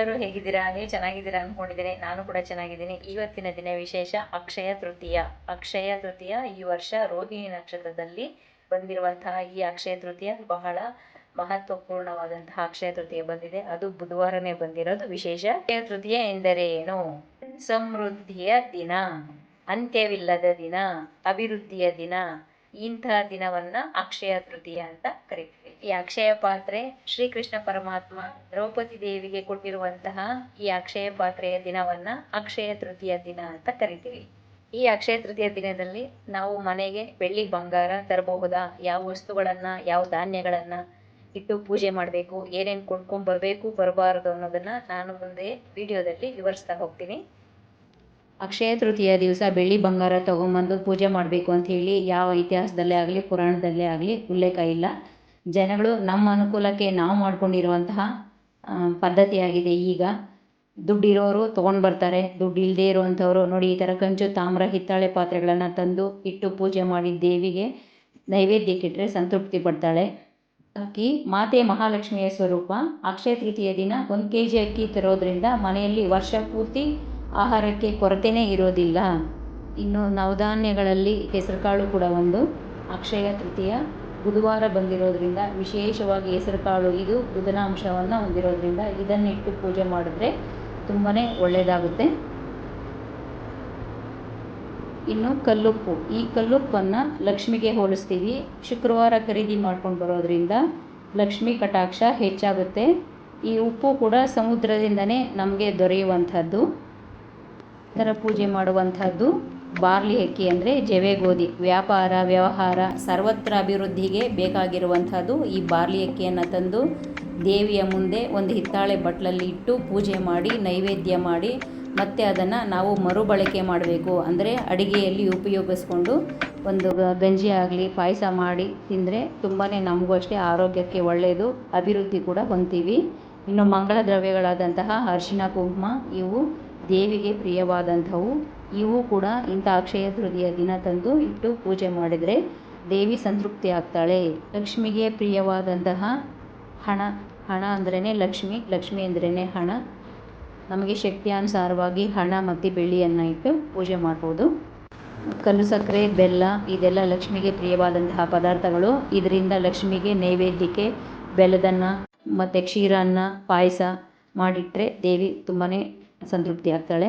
ಎಲ್ಲರೂ ಹೇಗಿದ್ದೀರಾ? ನೀವು ಚೆನ್ನಾಗಿದ್ದೀರಾ ಅನ್ಕೊಂಡಿದ್ದೀನಿ. ನಾನು ಕೂಡ ಚೆನ್ನಾಗಿದ್ದೀನಿ. ಇವತ್ತಿನ ದಿನ ವಿಶೇಷ ಅಕ್ಷಯ ತೃತೀಯ. ಅಕ್ಷಯ ತೃತೀಯ ಈ ವರ್ಷ ರೋಹಿಣಿ ನಕ್ಷತ್ರದಲ್ಲಿ ಬಂದಿರುವಂತಹ ಈ ಅಕ್ಷಯ ತೃತೀಯ ಬಹಳ ಮಹತ್ವಪೂರ್ಣವಾದಂತಹ ಅಕ್ಷಯ ತೃತೀಯ ಬಂದಿದೆ. ಅದು ಬುಧವಾರನೇ ಬಂದಿರೋದು. ವಿಶೇಷ ಅಕ್ಷಯ ತೃತೀಯ ಎಂದರೇನು ಸಮೃದ್ಧಿಯ ದಿನ, ಅಂತ್ಯವಿಲ್ಲದ ದಿನ, ಅಭಿವೃದ್ಧಿಯ ದಿನ ಇಂತಹ ದಿನವನ್ನ ಅಕ್ಷಯ ತೃತೀಯ ಅಂತ ಕರಿತೀವಿ. ಈ ಅಕ್ಷಯ ಪಾತ್ರೆ ಶ್ರೀಕೃಷ್ಣ ಪರಮಾತ್ಮ ದ್ರೌಪದಿ ದೇವಿಗೆ ಕೊಟ್ಟಿರುವಂತಹ ಈ ಅಕ್ಷಯ ಪಾತ್ರೆಯ ದಿನವನ್ನ ಅಕ್ಷಯ ತೃತೀಯ ದಿನ ಅಂತ ಕರಿತೀವಿ. ಈ ಅಕ್ಷಯ ತೃತೀಯ ದಿನದಲ್ಲಿ ನಾವು ಮನೆಗೆ ಬೆಳ್ಳಿ ಬಂಗಾರ ತರಬಹುದಾ? ಯಾವ ವಸ್ತುಗಳನ್ನ, ಯಾವ ಧಾನ್ಯಗಳನ್ನ ಇಟ್ಟು ಪೂಜೆ ಮಾಡಬೇಕು, ಏನೇನು ಕೊಂಡ್ಕೊಂಡ್ ಬರಬೇಕು, ಬರಬಾರದು ಅನ್ನೋದನ್ನ ನಾನು ಮುಂದೆ ವಿಡಿಯೋದಲ್ಲಿ ವಿವರಿಸ್ತಾ ಹೋಗ್ತೀನಿ. ಅಕ್ಷಯ ತೃತೀಯ ದಿವಸ ಬೆಳ್ಳಿ ಬಂಗಾರ ತೊಗೊಂಬಂದು ಪೂಜೆ ಮಾಡಬೇಕು ಅಂತ ಹೇಳಿ ಯಾವ ಇತಿಹಾಸದಲ್ಲೇ ಆಗಲಿ, ಪುರಾಣದಲ್ಲೇ ಆಗಲಿ ಉಲ್ಲೇಖ ಇಲ್ಲ. ಜನಗಳು ನಮ್ಮ ಅನುಕೂಲಕ್ಕೆ ನಾವು ಮಾಡ್ಕೊಂಡಿರುವಂತಹ ಪದ್ಧತಿಯಾಗಿದೆ ಈಗ. ದುಡ್ಡಿರೋರು ತೊಗೊಂಡು ಬರ್ತಾರೆ ದುಡ್ಡು ಇಲ್ಲದೇ ಇರುವಂಥವ್ರು. ನೋಡಿ, ಈ ಥರ ಕಂಚು ತಾಮ್ರ ಹಿತ್ತಾಳೆ ಪಾತ್ರೆಗಳನ್ನು ತಂದು ಇಟ್ಟು ಪೂಜೆ ಮಾಡಿ ದೇವಿಗೆ ನೈವೇದ್ಯಕ್ಕಿಟ್ಟರೆ ಸಂತೃಪ್ತಿ ಪಡ್ತಾಳೆ. ಅಕ್ಕಿ ಮಾತೆ ಮಹಾಲಕ್ಷ್ಮಿಯ ಸ್ವರೂಪ. ಅಕ್ಷಯ ತೃತೀಯ ದಿನ ಒಂದು ಕೆ ಜಿ ಅಕ್ಕಿ ತರೋದರಿಂದ ಮನೆಯಲ್ಲಿ ವರ್ಷ ಪೂರ್ತಿ ಆಹಾರಕ್ಕೆ ಕೊರತೆನೇ ಇರೋದಿಲ್ಲ. ಇನ್ನು ನವಧಾನ್ಯಗಳಲ್ಲಿ ಹೆಸರುಕಾಳು ಕೂಡ ಒಂದು. ಅಕ್ಷಯ ತೃತೀಯ. ಬುಧವಾರ ಬಂದಿರೋದ್ರಿಂದ ವಿಶೇಷವಾಗಿ ಹೆಸರುಕಾಳು ಇದು ಬುಧನ ಅಂಶವನ್ನು ಹೊಂದಿರೋದ್ರಿಂದ ಇದನ್ನಿಟ್ಟು ಪೂಜೆ ಮಾಡಿದ್ರೆ ತುಂಬಾ ಒಳ್ಳೆಯದಾಗುತ್ತೆ ಇನ್ನು ಕಲ್ಲುಪ್ಪು. ಈ ಕಲ್ಲುಪ್ಪನ್ನು ಲಕ್ಷ್ಮಿಗೆ ಹೋಲಿಸ್ತೀವಿ. ಶುಕ್ರವಾರ ಖರೀದಿ ಮಾಡ್ಕೊಂಡು ಬರೋದ್ರಿಂದ ಲಕ್ಷ್ಮಿ ಕಟಾಕ್ಷ ಹೆಚ್ಚಾಗುತ್ತೆ. ಈ ಉಪ್ಪು ಕೂಡ ಸಮುದ್ರದಿಂದನೇ ನಮಗೆ ದೊರೆಯುವಂಥದ್ದು. ಥರ ಪೂಜೆ ಮಾಡುವಂಥದ್ದು ಬಾರ್ಲಿ ಅಕ್ಕಿ ಅಂದರೆ ಜವೆ ಗೋಧಿ. ವ್ಯಾಪಾರ, ವ್ಯವಹಾರ, ಸರ್ವತ್ರ ಅಭಿವೃದ್ಧಿಗೆ ಬೇಕಾಗಿರುವಂಥದ್ದು ಈ ಬಾರ್ಲಿ ಅಕ್ಕಿಯನ್ನು ತಂದು ದೇವಿಯ ಮುಂದೆ ಒಂದು ಹಿತ್ತಾಳೆ ಬಟ್ಲಲ್ಲಿ ಇಟ್ಟು ಪೂಜೆ ಮಾಡಿ, ನೈವೇದ್ಯ ಮಾಡಿ, ಮತ್ತು ಅದನ್ನು ನಾವು ಮರುಬಳಕೆ ಮಾಡಬೇಕು. ಅಂದರೆ ಅಡಿಗೆಯಲ್ಲಿ ಉಪಯೋಗಿಸ್ಕೊಂಡು ಒಂದು ಗಂಜಿ ಆಗಲಿ, ಪಾಯಸ ಮಾಡಿ ತಿಂದರೆ ತುಂಬಾ ನಮಗೂ ಅಷ್ಟೇ ಆರೋಗ್ಯಕ್ಕೆ ಒಳ್ಳೆಯದು ಅಭಿವೃದ್ಧಿ ಕೂಡ ಹೊಂತೀವಿ ಇನ್ನು ಮಂಗಳ ದ್ರವ್ಯಗಳಾದಂತಹ ಅರಿಶಿನ ಕುಂಕುಮ ಇವು ದೇವಿಗೆ ಪ್ರಿಯವಾದಂಥವು, ಇವು ಕೂಡ ಇಂಥ ಅಕ್ಷಯ ತೃತೀಯ ದಿನ ತಂದು ಇಟ್ಟು ಪೂಜೆ ಮಾಡಿದರೆ ದೇವಿ ಸಂತೃಪ್ತಿ ಆಗ್ತಾಳೆ. ಲಕ್ಷ್ಮಿಗೆ ಪ್ರಿಯವಾದಂತಹ ಹಣ ಹಣ ಅಂದ್ರೇ ಲಕ್ಷ್ಮಿ ಲಕ್ಷ್ಮಿ ಅಂದ್ರೇ ಹಣ. ನಮಗೆ ಶಕ್ತಿಯಾನುಸಾರವಾಗಿ ಹಣ ಮತ್ತು ಬೆಳ್ಳಿಯನ್ನು ಇಟ್ಟು ಪೂಜೆ ಮಾಡ್ಬೋದು. ಕಲ್ಲು, ಸಕ್ಕರೆ, ಬೆಲ್ಲ, ಇದೆಲ್ಲ ಲಕ್ಷ್ಮಿಗೆ ಪ್ರಿಯವಾದಂತಹ ಪದಾರ್ಥಗಳು. ಇದರಿಂದ ಲಕ್ಷ್ಮಿಗೆ ನೈವೇದ್ಯಕ್ಕೆ ಬೆಲ್ಲದನ್ನ ಮತ್ತು ಕ್ಷೀರನ್ನ, ಪಾಯಸ ಮಾಡಿಟ್ಟರೆ ದೇವಿ ತುಂಬಾ ಸಂತೃಪ್ತಿ ಆಗ್ತಾಳೆ.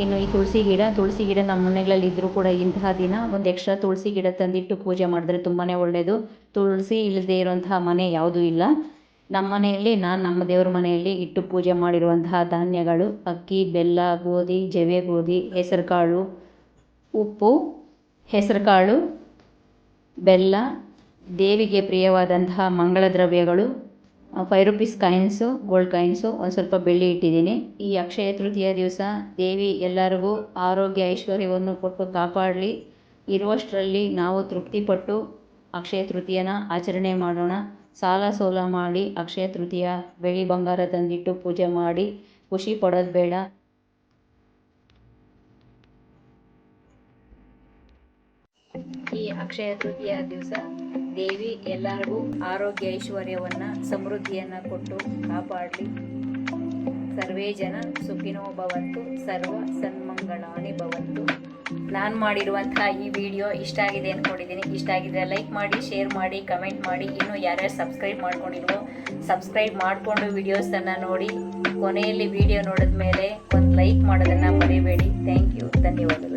ಇನ್ನು ಈ ತುಳಸಿ ಗಿಡ ತುಳಸಿ ಗಿಡ ನಮ್ಮ ಮನೆಗಳಲ್ಲಿ ಇದ್ದರೂ ಕೂಡ ಇಂತಹ ದಿನ ಒಂದು ಎಕ್ಸ್ಟ್ರಾ ತುಳಸಿ ಗಿಡ ತಂದಿಟ್ಟು ಪೂಜೆ ಮಾಡಿದ್ರೆ ತುಂಬಾ ಒಳ್ಳೆಯದು ತುಳಸಿ ಇಲ್ಲದೆ ಇರುವಂತಹ ಮನೆ ಯಾವುದೂ ಇಲ್ಲ. ನಮ್ಮ ಮನೆಯಲ್ಲಿ, ನಾನು ನಮ್ಮ ದೇವ್ರ ಮನೆಯಲ್ಲಿ ಇಟ್ಟು ಪೂಜೆ ಮಾಡಿರುವಂತಹ ಧಾನ್ಯಗಳು, ಅಕ್ಕಿ, ಬೆಲ್ಲ, ಗೋಧಿ, ಜವೆ ಗೋಧಿ, ಹೆಸರುಕಾಳು, ಉಪ್ಪು, ಹೆಸರುಕಾಳು, ಬೆಲ್ಲ, ದೇವಿಗೆ ಪ್ರಿಯವಾದಂತಹ ಮಂಗಳ ದ್ರವ್ಯಗಳು five rupees coins gold coins ಒಂದು ಸ್ವಲ್ಪ ಬೆಳ್ಳಿ ಇಟ್ಟಿದ್ದೀನಿ. ಈ ಅಕ್ಷಯ ತೃತೀಯ ದಿವಸ ದೇವಿ ಎಲ್ಲರಿಗೂ ಆರೋಗ್ಯ, ಐಶ್ವರ್ಯವನ್ನು ಕೊಟ್ಟು ಕಾಪಾಡಲಿ. ಇರುವಷ್ಟರಲ್ಲಿ ನಾವು ತೃಪ್ತಿಪಟ್ಟು ಅಕ್ಷಯ ತೃತೀಯನ ಆಚರಣೆ ಮಾಡೋಣ. ಸಾಲ ಸೋಲ ಮಾಡಿ ಅಕ್ಷಯ ತೃತೀಯ ಬೆಳ್ಳಿ ಬಂಗಾರ ತಂದಿಟ್ಟು ಪೂಜೆ ಮಾಡಿ. ಖುಷಿ ಪಡೋದು ಬೇಡ. ಈ ಅಕ್ಷಯ ತೃತೀಯ ದಿವಸ ದೇವಿ ಎಲ್ಲರಿಗೂ ಆರೋಗ್ಯ ಐಶ್ವರ್ಯವನ್ನ, ಸಮೃದ್ಧಿಯನ್ನ ಕೊಟ್ಟು ಕಾಪಾಡಲಿ. ಸರ್ವೇ ಜನ ಸುಖಿನೋ ಭವಂತು, ಸರ್ವ ಸನ್ಮಂಗಳಾನಿ ಭವಂತು. ನಾನು ಮಾಡಿರುವಂತಹ ಈ ವಿಡಿಯೋ ಇಷ್ಟ ಆಗಿದೆ ಅಂದ್ಕೊಂಡಿದ್ದೀನಿ ಇಷ್ಟ ಆಗಿದ್ರೆ ಲೈಕ್ ಮಾಡಿ, ಶೇರ್ ಮಾಡಿ, ಕಮೆಂಟ್ ಮಾಡಿ. ಇನ್ನೂ ಯಾರ್ಯಾರು ಸಬ್ಸ್ಕ್ರೈಬ್ ಮಾಡ್ಕೊಂಡಿಲ್ವೋ, ಸಬ್ಸ್ಕ್ರೈಬ್ ಮಾಡಿಕೊಂಡು ವಿಡಿಯೋಸನ್ನು ನೋಡಿ. ಕೊನೆಯಲ್ಲಿ ವಿಡಿಯೋ ನೋಡಿದ ಮೇಲೆ ಒಂದು ಲೈಕ್ ಮಾಡೋದನ್ನು ಮರಿಬೇಡಿ. ಥ್ಯಾಂಕ್ ಯು, ಧನ್ಯವಾದಗಳು.